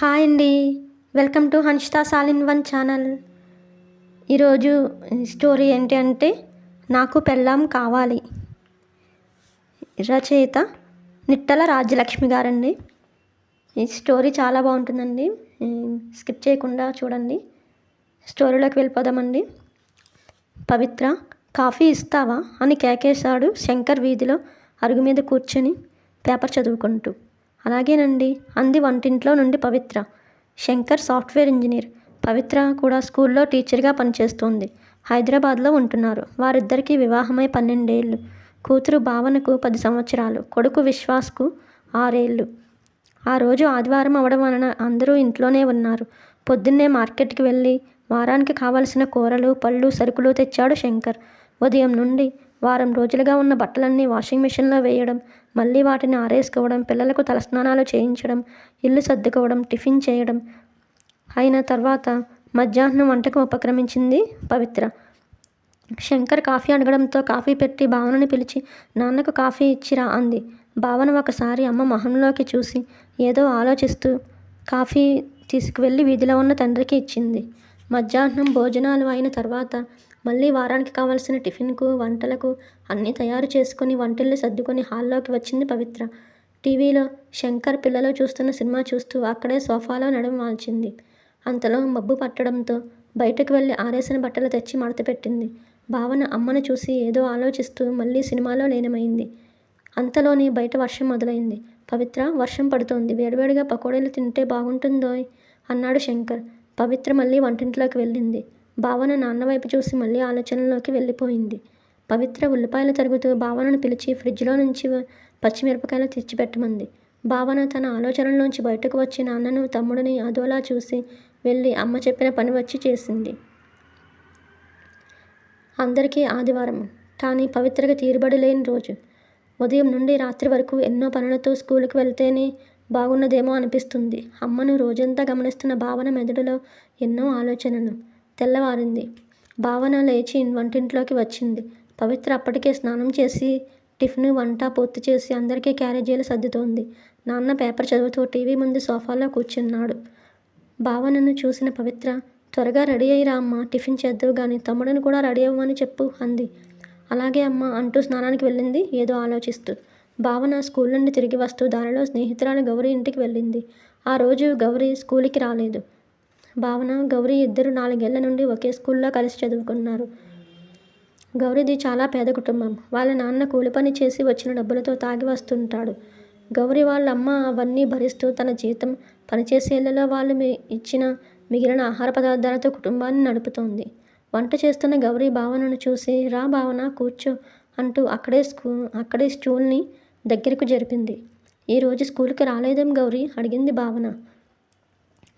Hi అండి. Welcome to Hanshitha సాల్ in one channel. ఈరోజు స్టోరీ ఏంటి అంటే నాకు పెళ్ళాం కావాలి. రచయిత నిట్టల రాజ్యలక్ష్మి గారండి. ఈ స్టోరీ చాలా బాగుంటుందండి. స్కిప్ చేయకుండా చూడండి. స్టోరీలోకి వెళ్ళిపోదామండి. పవిత్ర కాఫీ ఇస్తావా అని కేకేశాడు శంకర్ వీధిలో అరుగు మీద కూర్చొని పేపర్ చదువుకుంటూ. అలాగేనండి. అంది వంటింట్లో నుండి పవిత్ర. Shankar software engineer. పవిత్ర కూడా స్కూల్లో టీచర్గా పనిచేస్తోంది. హైదరాబాద్లో ఉంటున్నారు. వారిద్దరికీ వివాహమై పన్నెండేళ్ళు కూతురు భావనకు పది సంవత్సరాలు. కొడుకు విశ్వాస్కు ఆరేళ్ళు ఆ రోజు ఆదివారం అవడం వలన అందరూ ఇంట్లోనే ఉన్నారు. పొద్దున్నే మార్కెట్కి వెళ్ళి వారానికి కావలసిన కూరలు పళ్ళు సరుకులు తెచ్చాడు శంకర్. ఉదయం నుండి వారం రోజులుగా ఉన్న బట్టలన్నీ వాషింగ్ మిషన్లో వేయడం మళ్ళీ వాటిని ఆరేసుకోవడం పిల్లలకు తలస్నానాలు చేయించడం ఇల్లు సర్దుకోవడం టిఫిన్ చేయడం. అయిన తర్వాత మధ్యాహ్నం వంటకు ఉపక్రమించింది పవిత్ర. శంకర్ కాఫీ అడగడంతో కాఫీ పెట్టి భావనని పిలిచి నాన్నకు కాఫీ ఇచ్చిరా అంది. భావన ఒకసారి అమ్మ మొహంలోకి చూసి ఏదో ఆలోచిస్తూ కాఫీ తీసుకువెళ్ళి వీధిలో ఉన్న తండ్రికి ఇచ్చింది. మధ్యాహ్నం భోజనాలు అయిన తర్వాత మళ్ళీ వారానికి కావాల్సిన టిఫిన్కు వంటలకు అన్నీ తయారు చేసుకుని వంటల్ని సర్దుకొని హాల్లోకి వచ్చింది పవిత్ర. టీవీలో శంకర్ పిల్లలు చూస్తున్న సినిమా చూస్తూ అక్కడే సోఫాలో నడుము వాల్చింది. అంతలో మబ్బు పట్టడంతో బయటకు వెళ్ళి ఆరేసిన బట్టలు తెచ్చి మడతపెట్టింది భావన అమ్మను చూసి ఏదో ఆలోచిస్తూ మళ్ళీ సినిమాలో లీనమైంది. అంతలోని బయట వర్షం మొదలైంది. పవిత్ర వర్షం పడుతోంది. వేడివేడిగా పకోడీలు తింటే బాగుంటుందో అన్నాడు శంకర్. పవిత్ర మళ్ళీ వంటింట్లోకి వెళ్ళింది. భావన నాన్న వైపు చూసి మళ్ళీ ఆలోచనలోకి వెళ్ళిపోయింది. పవిత్ర ఉల్లిపాయలు తరుగుతూ భావనను పిలిచి ఫ్రిడ్జ్లో నుంచి పచ్చిమిరపకాయలు తెచ్చిపెట్టమంది. భావన తన ఆలోచనలోంచి బయటకు వచ్చి నాన్నను తమ్ముడిని అదోలా చూసి వెళ్ళి అమ్మ చెప్పిన పని వచ్చి చేసింది. అందరికీ ఆదివారం. కానీ పవిత్రగా తీరుబడి లేని రోజు. ఉదయం నుండి రాత్రి వరకు ఎన్నో పనులతో స్కూల్కి వెళ్తేనే బాగున్నదేమో అనిపిస్తుంది. అమ్మను రోజంతా గమనిస్తున్న భావన మెదడులో ఎన్నో ఆలోచనలు. తెల్లవారింది. భావన లేచి వంటింట్లోకి వచ్చింది. పవిత్ర అప్పటికే స్నానం చేసి టిఫిన్ వంట పూర్తి చేసి అందరికీ క్యారేజీలు సర్దుతోంది. నాన్న పేపర్ చదువుతూ టీవీ ముందు సోఫాలో కూర్చున్నాడు. భావనను చూసిన పవిత్ర త్వరగా రెడీ అయ్యిరా అమ్మ టిఫిన్ చేద్దావు కానీ తమ్ముడిని కూడా రెడీ అవ్వమని చెప్పు అంది. అలాగే అమ్మ అంటూ స్నానానికి వెళ్ళింది. ఏదో ఆలోచిస్తూ భావన స్కూల్ నుండి తిరిగి వస్తూ దారిలో స్నేహితురాలు గౌరీ ఇంటికి వెళ్ళింది. ఆ రోజు గౌరీ స్కూల్కి రాలేదు. భావన గౌరీ ఇద్దరు నాలుగేళ్ళ నుండి ఒకే స్కూల్లో కలిసి చదువుకున్నారు. గౌరీది చాలా పేద కుటుంబం. వాళ్ళ నాన్న కూలి పని చేసి వచ్చిన డబ్బులతో తాగి వస్తుంటాడు. గౌరీ వాళ్ళ అమ్మ అవన్నీ భరిస్తూ తన జీతం పనిచేసేళ్ళలో వాళ్ళు ఇచ్చిన మిగిలిన ఆహార పదార్థాలతో కుటుంబాన్ని నడుపుతోంది. వంట చేస్తున్న గౌరీ భావనను చూసి రా భావన కూర్చో అంటూ అక్కడే స్కూ అక్కడే స్టూల్ని దగ్గరకు జరిపింది. ఈరోజు స్కూల్కి రాలేదేం గౌరీ? అడిగింది భావన.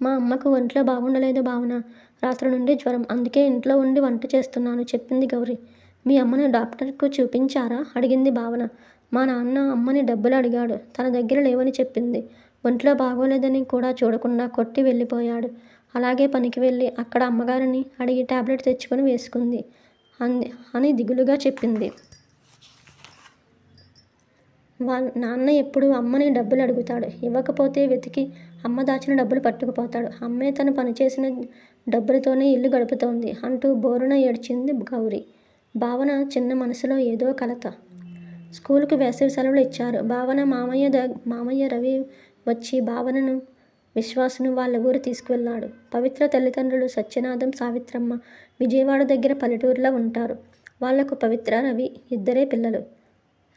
మా అమ్మకు ఒంట్లో బాగుండలేదు భావన. రాత్రి నుండి జ్వరం. అందుకే ఇంట్లో ఉండి వంట చేస్తున్నాను చెప్పింది గౌరీ. మీ అమ్మను డాక్టర్కు చూపించారా? అడిగింది భావన. మా నాన్న అమ్మని డబ్బులు అడిగాడు. తన దగ్గర లేవని చెప్పింది. ఒంట్లో బాగోలేదని కూడా చూడకుండా కొట్టి వెళ్ళిపోయాడు. అలాగే పనికి వెళ్ళి అక్కడ అమ్మగారిని అడిగి టాబ్లెట్ తెచ్చుకొని వేసుకుంది. అంది అని దిగులుగా చెప్పింది. వాళ్ళ నాన్న ఎప్పుడు అమ్మని డబ్బులు అడుగుతాడు. ఇవ్వకపోతే వెతికి అమ్మ దాచిన డబ్బులు పట్టుకుపోతాడు. అమ్మే తను పనిచేసిన డబ్బులతోనే ఇల్లు గడుపుతోంది అంటూ బోరున ఏడ్చింది గౌరీ. భావన చిన్న మనసులో ఏదో కలత. స్కూల్కి వేసవి సెలవులు ఇచ్చారు. భావన మామయ్య ద మామయ్య రవి వచ్చి భావనను విశ్వాసును వాళ్ళ ఊరు తీసుకువెళ్ళాడు. పవిత్ర తల్లిదండ్రులు సత్యనాథం సావిత్రమ్మ విజయవాడ దగ్గర పల్లెటూరులో ఉంటారు. వాళ్ళకు పవిత్ర రవి ఇద్దరే పిల్లలు.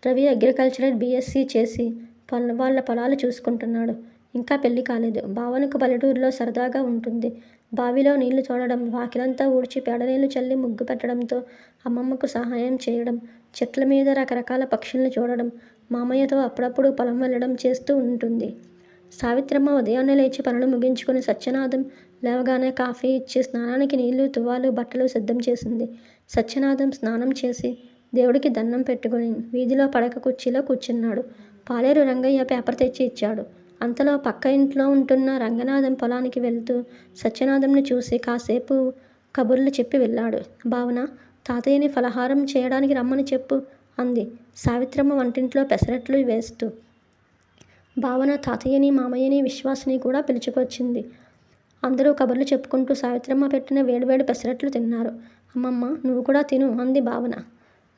రవి అగ్రికల్చరల్ బీఎస్సీ చేసి పొల వాళ్ళ పొలాలు చూసుకుంటున్నాడు. ఇంకా పెళ్ళి కాలేదు. భావనకు పల్లెటూరులో సరదాగా ఉంటుంది. బావిలో నీళ్ళు చూడడం వాకిలంతా ఊడ్చి పేడనీళ్ళు చల్లి ముగ్గు పెట్టడంతో అమ్మమ్మకు సహాయం చేయడం చెట్ల మీద రకరకాల పక్షుల్ని చూడడం మామయ్యతో అప్పుడప్పుడు పొలం వెళ్ళడం చేస్తూ ఉంటుంది. సావిత్రమ్మ ఉదయాన్నే లేచి పనులు ముగించుకుని సత్యనాథం లేవగానే కాఫీ ఇచ్చి స్నానానికి నీళ్ళు తువ్వాలు బట్టలు సిద్ధం చేసింది. సత్యనాథం స్నానం చేసి దేవుడికి దండం పెట్టుకుని వీధిలో పడక కుర్చీలో కూర్చున్నాడు. పాలేరు రంగయ్య పేపర్ తెచ్చి ఇచ్చాడు. అంతలో పక్క ఇంట్లో ఉంటున్న రంగనాథం పొలానికి వెళ్తూ సత్యనాథంని చూసి కాసేపు కబుర్లు చెప్పి వెళ్ళాడు. భావన తాతయ్యని ఫలహారం చేయడానికి రమ్మని చెప్పు అంది. సావిత్రమ్మ వంటింట్లో పెసరట్లు వేస్తూ. భావన తాతయ్యని మామయ్యని విశ్వాసని కూడా పిలుచుకొచ్చింది. అందరూ కబుర్లు చెప్పుకుంటూ సావిత్రమ్మ పెట్టిన వేడివేడి పెసరట్లు తిన్నారు. అమ్మమ్మ నువ్వు కూడా తిను అంది భావన.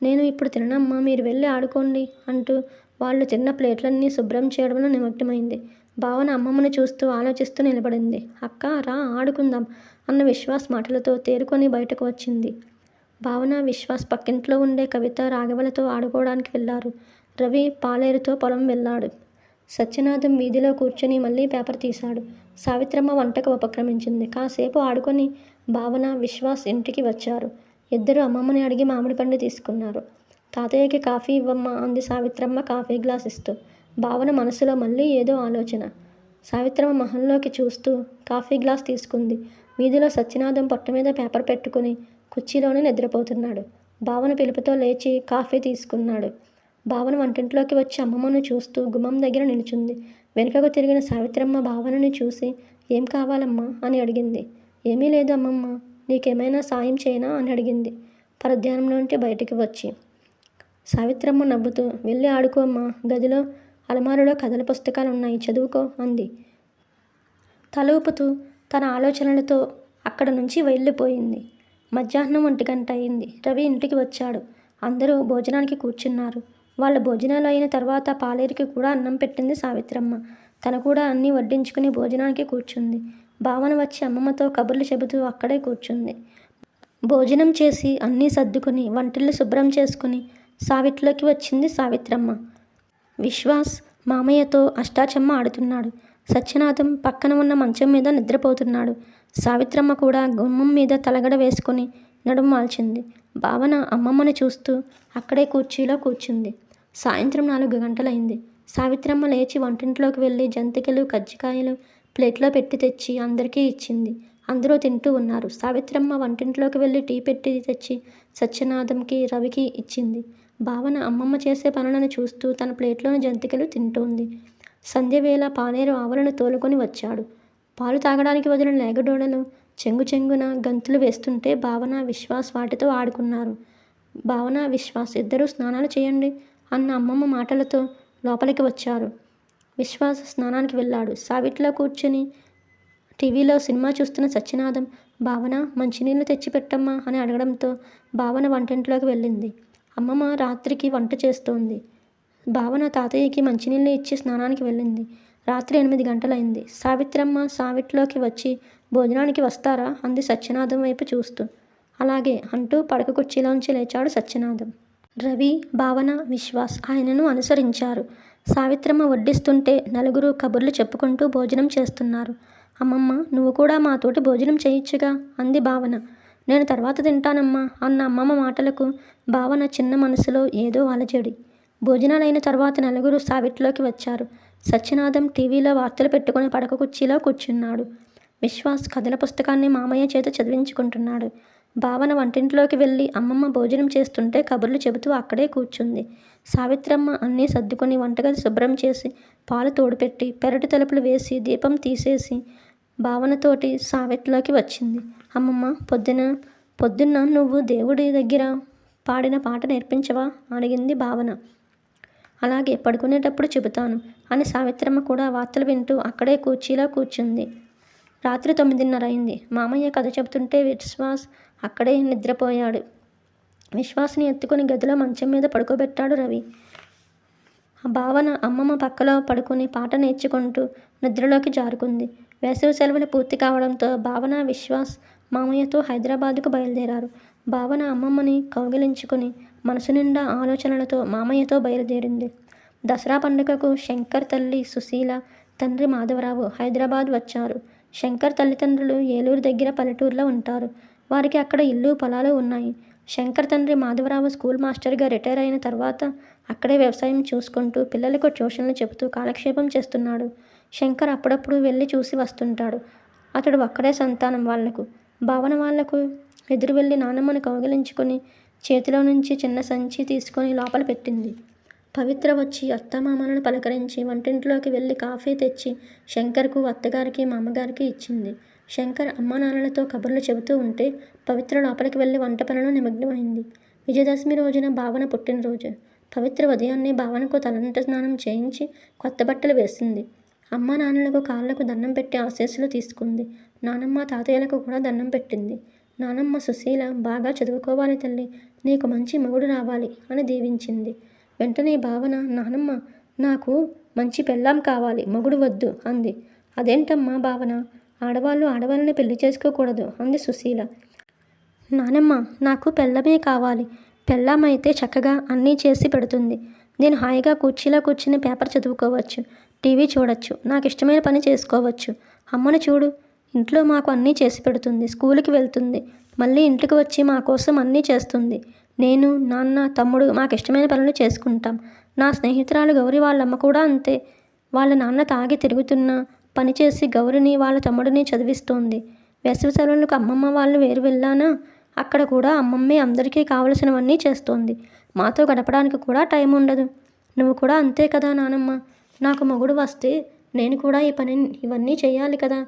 నేను ఇప్పుడు తిననమ్మా మీరు వెళ్ళి ఆడుకోండి అంటూ వాళ్ళు తిన్న ప్లేట్లన్నీ శుభ్రం చేయడంలో నిమగ్నమైంది. భావన అమ్మమ్మని చూస్తూ ఆలోచిస్తూ నిలబడింది. అక్క రా ఆడుకుందాం అన్న విశ్వాస్ మాటలతో తేరుకొని బయటకు వచ్చింది. భావన విశ్వాస్ పక్కింట్లో ఉండే కవిత రాఘవలతో ఆడుకోవడానికి వెళ్ళారు రవి పాలేరుతో పొలం వెళ్ళాడు. సత్యనాథం వీధిలో కూర్చొని మళ్ళీ పేపర్ తీశాడు. సావిత్రమ్మ వంటకు ఉపక్రమించింది. కాసేపు ఆడుకొని భావన విశ్వాస్ ఇంటికి వచ్చారు. ఇద్దరు అమ్మమ్మని అడిగి మామిడి పండు తీసుకున్నారు. తాతయ్యకి కాఫీ ఇవ్వమ్మా అంది సావిత్రమ్మ కాఫీ గ్లాస్ ఇస్తూ. భావన మనసులో మళ్ళీ ఏదో ఆలోచన. సావిత్రమ్మ మొహంలోకి చూస్తూ కాఫీ గ్లాస్ తీసుకుంది. వీధిలో సత్యనాథం పొట్ట మీద పేపర్ పెట్టుకుని కుర్చీలోనే నిద్రపోతున్నాడు. భావన పిలుపుతో లేచి కాఫీ తీసుకున్నాడు. భావన వంటింట్లోకి వచ్చి అమ్మమ్మను చూస్తూ గుమ్మం దగ్గర నిలుచుంది. వెనుకకు తిరిగిన సావిత్రమ్మ భావనని చూసి ఏం కావాలమ్మా? అని అడిగింది. ఏమీ లేదు అమ్మమ్మ నీకేమైనా సాయం చేయనా? అని అడిగింది. పరధ్యానంలోంటి బయటికి వచ్చి సావిత్రమ్మ నవ్వుతూ వెళ్ళి ఆడుకోమ్మా గదిలో అలమారులో కథల పుస్తకాలు ఉన్నాయి చదువుకో అంది. తల ఊపుతూ తన ఆలోచనలతో అక్కడ నుంచి వెళ్ళిపోయింది. మధ్యాహ్నం ఒంటి గంట అయింది. రవి ఇంటికి వచ్చాడు. అందరూ భోజనానికి కూర్చున్నారు. వాళ్ళ భోజనాలు అయిన తర్వాత పాలేరికి కూడా అన్నం పెట్టింది సావిత్రమ్మ. తన కూడా అన్నీ వడ్డించుకుని భోజనానికి కూర్చుంది. భావన వచ్చి అమ్మమ్మతో కబుర్లు చెబుతూ అక్కడే కూర్చుంది. భోజనం చేసి అన్నీ సర్దుకుని వంటిల్లు శుభ్రం చేసుకుని సావిట్లోకి వచ్చింది సావిత్రమ్మ. విశ్వాస్ మామయ్యతో అష్టాచమ్మ ఆడుతున్నాడు. సత్యనాథం పక్కన ఉన్న మంచం మీద నిద్రపోతున్నాడు. సావిత్రమ్మ కూడా గుమ్మం మీద తలగడ వేసుకొని నడుము వాల్చింది. భావన అమ్మమ్మని చూస్తూ అక్కడే కుర్చీలో కూర్చుంది. సాయంత్రం నాలుగు గంటలైంది. సావిత్రమ్మ లేచి వంటింట్లోకి వెళ్ళి జంతికలు కజ్జికాయలు ప్లేట్లో పెట్టి తెచ్చి అందరికీ ఇచ్చింది. అందరూ తింటూ ఉన్నారు. సావిత్రమ్మ వంటింట్లోకి వెళ్ళి టీ పెట్టి తెచ్చి సత్యనాథంకి రవికి ఇచ్చింది. భావన అమ్మమ్మ చేసే పనులను చూస్తూ తన ప్లేట్లోని జంతికలు తింటోంది. సంధ్యవేళ పానేరు ఆవులను తోలుకొని వచ్చాడు. పాలు తాగడానికి వదిలిన లేగడోడలు చెంగు చెంగున గంతులు వేస్తుంటే భావన విశ్వాస్ వాటితో ఆడుకున్నారు. భావన విశ్వాస్ ఇద్దరూ స్నానాలు చేయండి అన్న అమ్మమ్మ మాటలతో లోపలికి వచ్చారు. విశ్వాస్ స్నానానికి వెళ్ళాడు. సావిట్లో కూర్చుని టీవీలో సినిమా చూస్తున్న సత్యనాథం భావన మంచినీళ్ళు తెచ్చిపెట్టమ్మా అని అడగడంతో భావన వంటింట్లోకి వెళ్ళింది. అమ్మమ్మ రాత్రికి వంట చేస్తోంది. భావన తాతయ్యకి మంచినీళ్ళు ఇచ్చి స్నానానికి వెళ్ళింది. రాత్రి ఎనిమిది గంటలైంది. సావిత్రమ్మ సావిట్లోకి వచ్చి భోజనానికి వస్తారా? అంది సత్యనాథం వైపు చూస్తూ. అలాగే అంటూ పడక కుర్చీలోంచి లేచాడు సత్యనాథం. రవి భావన విశ్వాస్ ఆయనను అనుసరించారు. సావిత్రమ్మ వడ్డిస్తుంటే నలుగురు కబుర్లు చెప్పుకుంటూ భోజనం చేస్తున్నారు. అమ్మమ్మ నువ్వు కూడా మాతోటి భోజనం చేయొచ్చుగా అంది భావన. నేను తర్వాత తింటానమ్మా అన్న అమ్మమ్మ మాటలకు భావన చిన్న మనసులో ఏదో అలజడి. భోజనాలైన తర్వాత నలుగురు సావిట్లోకి వచ్చారు. సత్యనాథం టీవీలో వార్తలు పెట్టుకుని పడక కుర్చీలో కూర్చున్నాడు. విశ్వాస్ కథల పుస్తకాన్ని మామయ్య చేత చదివించుకుంటున్నాడు. భావన వంటింట్లోకి వెళ్ళి అమ్మమ్మ భోజనం చేస్తుంటే కబుర్లు చెబుతూ అక్కడే కూర్చుంది. సావిత్రమ్మ అన్నీ సర్దుకొని వంటగది శుభ్రం చేసి పాలు తోడుపెట్టి పెరటి తలుపులు వేసి దీపం తీసేసి భావనతోటి సావిత్రిలోకి వచ్చింది. అమ్మమ్మ పొద్దున పొద్దున్న నువ్వు దేవుడి దగ్గర పాడిన పాట నేర్పించవా? అడిగింది భావన. అలాగే పడుకునేటప్పుడు చెబుతాను అని సావిత్రమ్మ కూడా వార్తలు వింటూ అక్కడే కూర్చీలా కూర్చుంది. రాత్రి తొమ్మిదిన్నర అయింది. మామయ్య కథ చెబుతుంటే విశ్వాస్ అక్కడే నిద్రపోయాడు. విశ్వాస్ని ఎత్తుకుని గదిలో మంచం మీద పడుకోబెట్టాడు రవి. ఆ భావన అమ్మమ్మ పక్కలో పడుకుని పాట నేర్చుకుంటూ నిద్రలోకి జారుకుంది. వేసవి సెలవులు పూర్తి కావడంతో భావన విశ్వాస్ మామయ్యతో హైదరాబాద్కు బయలుదేరారు. భావన అమ్మమ్మని కౌగిలించుకుని మనసు నిండా ఆలోచనలతో మామయ్యతో బయలుదేరింది. దసరా పండుగకు శంకర్ తల్లి సుశీల తండ్రి మాధవరావు హైదరాబాద్ వచ్చారు. శంకర్ తల్లిదండ్రులు ఏలూరు దగ్గర పల్లెటూరులో ఉంటారు. వారికి అక్కడ ఇల్లు పొలాలు ఉన్నాయి. శంకర్ తండ్రి మాధవరావు స్కూల్ మాస్టర్గా రిటైర్ అయిన తర్వాత అక్కడే వ్యవసాయం చూసుకుంటూ పిల్లలకు ట్యూషన్లు చెబుతూ కాలక్షేపం చేస్తున్నాడు. శంకర్ అప్పుడప్పుడు వెళ్ళి చూసి వస్తుంటాడు. అతడు ఒక్కడే సంతానం వాళ్ళకు. భావన వాళ్ళకు ఎదురు వెళ్ళి నానమ్మను కౌగిలించుకొని చేతిలో నుంచి చిన్న సంచి తీసుకొని లోపల పెట్టింది. పవిత్ర వచ్చి అత్తమామలను పలకరించి వంటింట్లోకి వెళ్ళి కాఫీ తెచ్చి శంకర్కు అత్తగారికి మా అమ్మగారికి ఇచ్చింది. శంకర్ అమ్మా నాన్నలతో కబుర్లు చెబుతూ ఉంటే పవిత్ర లోపలికి వెళ్ళి వంట పనులు నిమగ్నమైంది. విజయదశమి రోజున భావన పుట్టినరోజు. పవిత్ర ఉదయాన్నే భావనకు తలంట స్నానం చేయించి కొత్త బట్టలు వేసింది. అమ్మ నాన్నలకు కాళ్ళకు దండం పెట్టి ఆశీస్సులు తీసుకుంది. నానమ్మ తాతయ్యలకు కూడా దండం పెట్టింది. నానమ్మ సుశీల బాగా చదువుకోవాలి తల్లి నీకు మంచి మొగుడు రావాలి అని దీవించింది. వెంటనే భావన నానమ్మ నాకు మంచి పెళ్ళాం కావాలి మొగుడు వద్దు అంది. అదేంటమ్మా భావన ఆడవాళ్ళు ఆడవాళ్ళని పెళ్ళి చేసుకోకూడదు అంది సుశీల. నానమ్మ నాకు పెళ్ళమే కావాలి పెళ్ళామైతే చక్కగా అన్నీ చేసి పెడుతుంది. నేను హాయిగా కుర్చీలో కూర్చుని పేపర్ చదువుకోవచ్చు. టీవీ చూడొచ్చు. నాకు ఇష్టమైన పని చేసుకోవచ్చు. అమ్మను చూడు. ఇంట్లో మాకు అన్నీ చేసి పెడుతుంది. స్కూల్కి వెళ్తుంది. మళ్ళీ ఇంటికి వచ్చి మా కోసం అన్నీ చేస్తుంది. నేను నాన్న తమ్ముడు మాకు ఇష్టమైన పనులు చేసుకుంటాం. నా స్నేహితురాలు గౌరి వాళ్ళమ్మ కూడా అంతే. వాళ్ళ నాన్న తాగి తిరుగుతున్నా పనిచేసి గౌరిని వాళ్ళ తమ్ముడిని చదివిస్తోంది. వేసవి సెలవులకు అమ్మమ్మ వాళ్ళు వేరు వెళ్ళానా? అక్కడ కూడా అమ్మమ్మే అందరికీ కావలసినవన్నీ చేస్తోంది. మాతో గడపడానికి కూడా టైం ఉండదు నువ్వు కూడా అంతే కదా నానమ్మ. నాకు మొగుడు వస్తే నేను కూడా ఈ పని ఇవన్నీ చేయాలి కదా.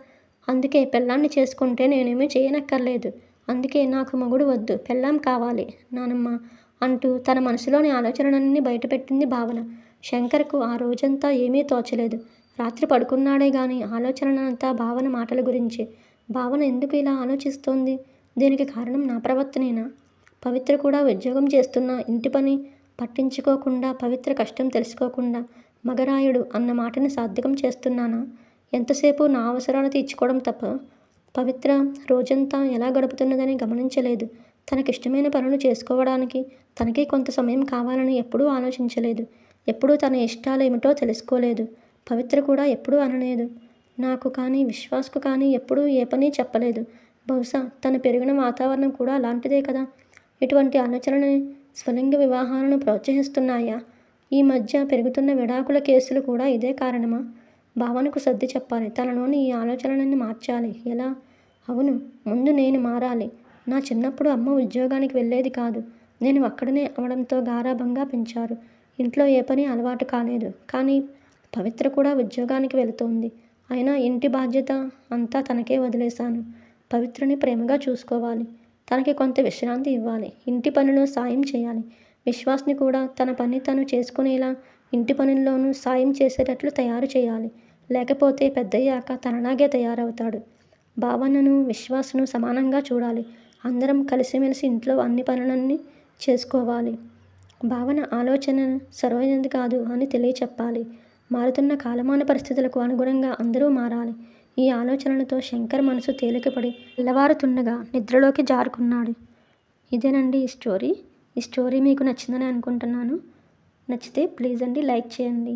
అందుకే పెళ్ళాన్ని చేసుకుంటే నేనేమీ చేయనక్కర్లేదు. అందుకే నాకు మొగుడు వద్దు పెళ్ళాం కావాలి నానమ్మ అంటూ తన మనసులోని ఆలోచనలన్నీ బయటపెట్టింది భావన. శంకర్కు ఆ రోజంతా ఏమీ తోచలేదు. రాత్రి పడుకున్నాడే గాని ఆలోచనంతా భావన మాటల గురించి. భావన ఎందుకు ఇలా ఆలోచిస్తోంది? దీనికి కారణం నా ప్రవర్తనేనా? పవిత్ర కూడా ఉద్యోగం చేస్తున్న ఇంటి పని పట్టించుకోకుండా పవిత్ర కష్టం తెలుసుకోకుండా మగరాయుడు అన్న మాటని సాధ్యకం చేస్తున్నానా? ఎంతసేపు నా అవసరాలు తీర్చుకోవడం తప్ప? పవిత్ర రోజంతా ఎలా గడుపుతున్నదని గమనించలేదు. తనకిష్టమైన పనులు చేసుకోవడానికి తనకి కొంత సమయం కావాలని ఎప్పుడూ ఆలోచించలేదు. ఎప్పుడూ తన ఇష్టాలు ఏమిటో తెలుసుకోలేదు. పవిత్ర కూడా ఎప్పుడూ అనలేదు. నాకు కానీ విశ్వాస్కు కానీ ఎప్పుడూ ఏ పని చెప్పలేదు. బహుశా తను పెరిగిన వాతావరణం కూడా అలాంటిదే కదా? ఇటువంటి ఆలోచనని స్వలింగ వివాహాలను ప్రోత్సహిస్తున్నాయా? ఈ మధ్య పెరుగుతున్న విడాకుల కేసులు కూడా ఇదే కారణమా? భావనకు సర్ది చెప్పాలి. తనలోని ఈ ఆలోచనలన్నీ మార్చాలి. ఎలా? అవును ముందు నేను మారాలి. నా చిన్నప్పుడు అమ్మ ఉద్యోగానికి వెళ్ళేది కాదు. నేను అక్కడనే అవడంతో గారాభంగా పెంచారు. ఇంట్లో ఏ పని అలవాటు కాలేదు. కానీ పవిత్ర కూడా ఉద్యోగానికి వెళుతోంది. అయినా ఇంటి బాధ్యత అంతా తనకే వదిలేశాను. పవిత్రని ప్రేమగా చూసుకోవాలి. తనకి కొంత విశ్రాంతి ఇవ్వాలి. ఇంటి పనిలో సాయం చేయాలి. విశ్వాస్ని కూడా తన పని తను చేసుకునేలా ఇంటి పనుల్లోనూ సాయం చేసేటట్లు తయారు చేయాలి. లేకపోతే పెద్దయ్యాక తనలాగే తయారవుతాడు. భావనను విశ్వాసను సమానంగా చూడాలి. అందరం కలిసిమెలిసి ఇంట్లో అన్ని పనులన్నీ చేసుకోవాలి. భావన ఆలోచన సరైనది కాదు అని తెలియచెప్పాలి. మారుతున్న కాలమాన పరిస్థితులకు అనుగుణంగా అందరూ మారాలి. ఈ ఆలోచనలతో శంకర్ మనసు తేలికపడి తెల్లవారుతుండగా నిద్రలోకి జారుకున్నాడు. ఇదేనండి ఈ స్టోరీ? ఈ స్టోరీ మీకు నచ్చిందని అనుకుంటున్నాను. నచ్చితే ప్లీజ్ అండి లైక్ చేయండి.